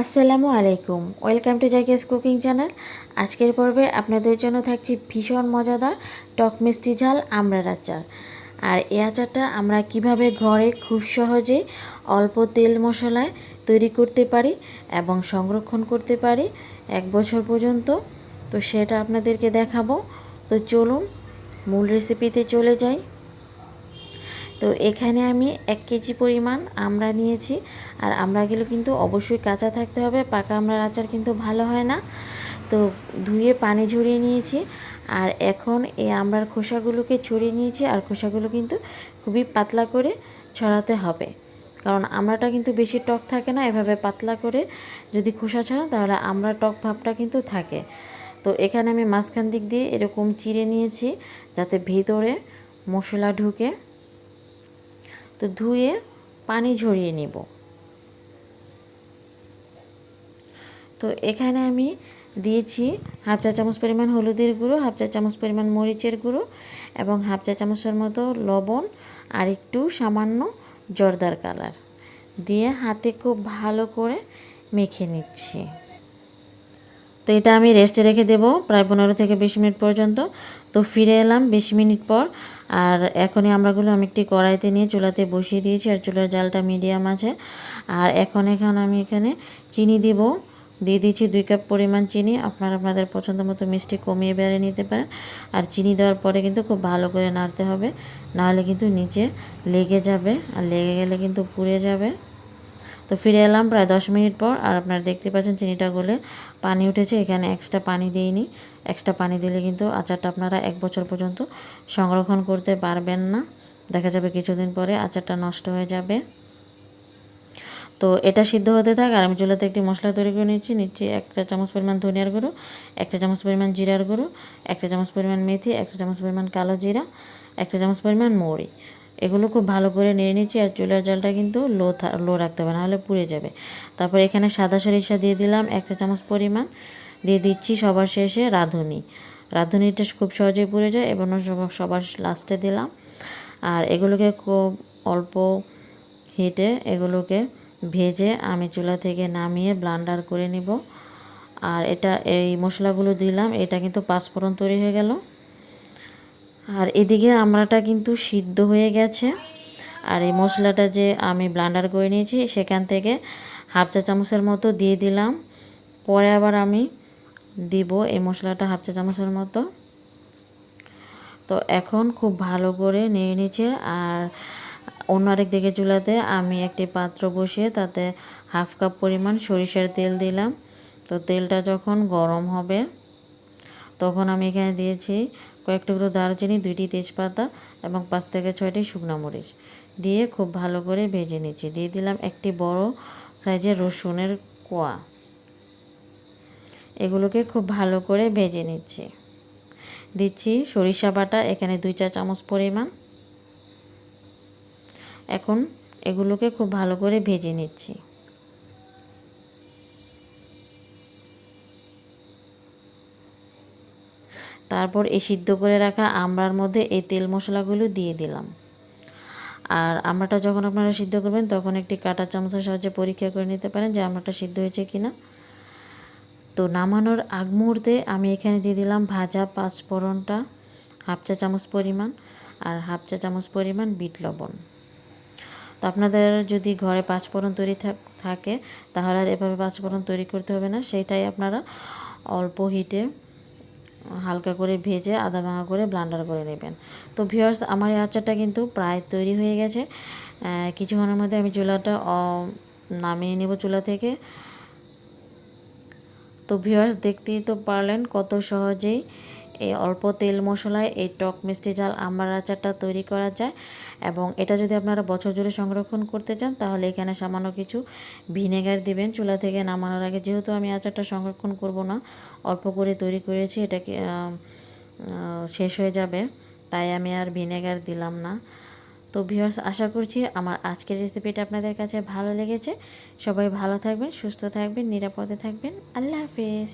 আসসালামু আলাইকুম। Welcome to Zakia's cooking channel. আজকের পর্বে আপনাদের জন্য থাকছে ভীষণ মজাদার টক মিষ্টি ঝাল আমড়ার আচার। আর এই আচারটা আমরা কীভাবে ঘরে খুব সহজে অল্প তেল মশলায় তৈরি করতে পারি এবং সংরক্ষণ করতে পারি এক বছর পর্যন্ত, তো সেটা আপনাদেরকে দেখাবো। তো চলুন, মূল রেসিপিতে চলে যাই। তো এখানে আমি এক কেজি পরিমাণ আমরা নিয়েছি। আর আমড়াগুলো কিন্তু অবশ্যই কাঁচা থাকতে হবে, পাকা আমড়ার আচার কিন্তু ভালো হয় না। তো ধুয়ে পানি ঝরিয়ে নিয়েছি। আর এখন এই আমড়ার খোসাগুলোকে ছড়িয়ে নিয়েছি আর খোসাগুলো কিন্তু খুবই পাতলা করে ছড়াতে হবে। কারণ আমড়াটা কিন্তু বেশি টক থাকে না, এভাবে পাতলা করে যদি খোসা ছাড়া তাহলে আমরা টক ভাবটা কিন্তু থাকে। তো এখানে আমি মাঝখান দিক দিয়ে এরকম চিড়ে নিয়েছি যাতে ভেতরে মশলা ঢুকে। তো ধুয়ে পানি ঝরিয়ে নিব। তো এখানে আমি দিয়েছি হাফ চা চামচ পরিমাণ হলুদের গুঁড়ো, হাফ চা চামচ পরিমাণ মরিচের গুঁড়ো এবং হাফ চা চামচের মতো লবণ আর একটু সামান্য জর্দার কালার দিয়ে হাতে খুব ভালো করে মেখে নিচ্ছি। তো এটা আমি রেস্টে রেখে দেবো প্রায় পনেরো থেকে বিশ মিনিট পর্যন্ত। তো ফিরে এলাম বিশ মিনিট পর। আর এখনই আমরাগুলো আমি একটি কড়াইতে নিয়ে চুলাতে বসিয়ে দিয়েছি আর চুলার জালটা মিডিয়াম আছে। আর এখন এখন আমি এখানে চিনি দিব। দিয়ে দিচ্ছি দুই কাপ পরিমাণ চিনি। আপনারা আপনাদের পছন্দ মতো মিষ্টি কমিয়ে বেড়ে নিতে পারেন। আর চিনি দেওয়ার পরে কিন্তু খুব ভালো করে নাড়তে হবে। নাহলে কিন্তু নিচে লেগে যাবে। আর লেগে গেলে কিন্তু পুড়ে যাবে। তো ফিরে এলাম প্রায় দশ মিনিট পর আর আপনারা দেখতে পাচ্ছেন চিনিটা গলে পানি উঠেছে। এখানে এক্সট্রা পানি দিইনি। এক্সট্রা পানি দিলে কিন্তু আচারটা আপনারা এক বছর পর্যন্ত সংরক্ষণ করতে পারবেন না। দেখা যাবে কিছুদিন পরে আচারটা নষ্ট হয়ে যাবে। তো এটা সিদ্ধ হতে থাক। আর আমি চুলাতে একটি মশলা তৈরি করে নিচ্ছি। নিচ্ছি এক চা চামচ পরিমাণ ধনিয়ার গুঁড়ো, এক চা চামচ পরিমাণ জিরার গুঁড়ো, এক চা চামচ পরিমাণ মেথি, এক চা চামচ পরিমাণ কালো জিরা, এক চা চামচ পরিমাণ মৌরি। এগুলো খুব ভালো করে নেড়ে নিচ্ছি আর চুলার জলটা কিন্তু লো লো রাখতে হবে, নাহলে পুড়ে যাবে। তারপর এখানে সাদা সরিষা দিয়ে দিলাম, এক চা চামচ পরিমাণ। দিয়ে দিচ্ছি সবার শেষে রাঁধুনি। রাঁধুনিটা খুব সহজেই পুড়ে যায় এবং সবার লাস্টে দিলাম। আর এগুলোকে খুব অল্প হিটে এগুলোকে ভেজে আমি চুলা থেকে নামিয়ে ব্লান্ডার করে নিব। আর এটা, এই মশলাগুলো দিলাম, এটা কিন্তু পাঁচফোড়ন তৈরি হয়ে গেল। আর এদিকে আমড়াটা কিন্তু সিদ্ধ হয়ে গেছে। আর এই মশলাটা যে আমি ব্লান্ডার করে নিয়েছি, সেখান থেকে হাফ চা চামচের মতো দিয়ে দিলাম। পরে আবার আমি দিব এই মশলাটা হাফ চা চামচের মতো। তো এখন খুব ভালো করে নিয়ে নিচ্ছে আর অন্য আরেক দিকে চুলাতে আমি একটি পাত্র বসিয়ে তাতে হাফ কাপ পরিমাণ সরিষার তেল দিলাম। তো তেলটা যখন গরম হবে, তখন আমি এখানে দিয়েছি কয়েক টুকরো দারচিনি, দুইটি তেজপাতা এবং পাঁচ থেকে ছয়টি শুকনো মরিচ দিয়ে খুব ভালো করে ভেজে নিচ্ছি। দিয়ে দিলাম একটি বড় সাইজের রসুনের কোয়া। এগুলোকে খুব ভালো করে ভেজে নিচ্ছি। দিচ্ছি সরিষা বাটা, এখানে দুই চা চামচ পরিমাণ। এখন এগুলোকে খুব ভালো করে ভেজে নিচ্ছি। তারপর এই সিদ্ধ করে রাখা আমড়ার মধ্যে এই তেল মশলাগুলো দিয়ে দিলাম। আর আমড়াটা যখন আপনারা সিদ্ধ করবেন, তখন একটি কাটা চামচের সাহায্যে পরীক্ষা করে নিতে পারেন যে আমড়াটা সিদ্ধ হয়েছে কি না তো নামানোর আগ মুহূর্তে আমি এখানে দিয়ে দিলাম ভাজা পাঁচফোড়নটা, হাফ চা চামচ পরিমাণ, আর হাফ চা চামচ পরিমাণ বিট লবণ। তো আপনাদের যদি ঘরে পাঁচফোড়ন তৈরি থাকে, তাহলে আর এভাবে পাঁচফোড়ন তৈরি করতে হবে না। সেইটাই আপনারা অল্প হিটে হালকা করে ভেজে আদা ভাঙা করে ব্লান্ডার করে নেবেন। তো ভিওর্স আমার এই আচারটা কিন্তু প্রায় তৈরি হয়ে গেছে। কিছুক্ষণের মধ্যে আমি চুলাটা নামিয়ে নেব চুলা থেকে। তো ভিওর্স দেখতেই তো পারলেন কত সহজেই এই অল্প তেল মশলায় এই টক মিষ্টি ঝাল আমার আচারটা তৈরি করা যায় এবং এটা যদি আপনারা বছর জুড়ে সংরক্ষণ করতে চান, তাহলে এখানে সামান্য কিছু ভিনেগার দিবেন। চুলা থেকে নামানোর আগে যেহেতু আমি আচারটা সংরক্ষণ করব না, অল্প করে তৈরি করেছি, এটাকে শেষ হয়ে যাবে, তাই আমি আর ভিনেগার দিলাম না। তো ভিউয়ার্স, আশা করছি আমার আজকের রেসিপিটা আপনাদের কাছে ভালো লেগেছে। সবাই ভালো থাকবেন, সুস্থ থাকবেন, নিরাপদে থাকবেন। আল্লাহ হাফিজ।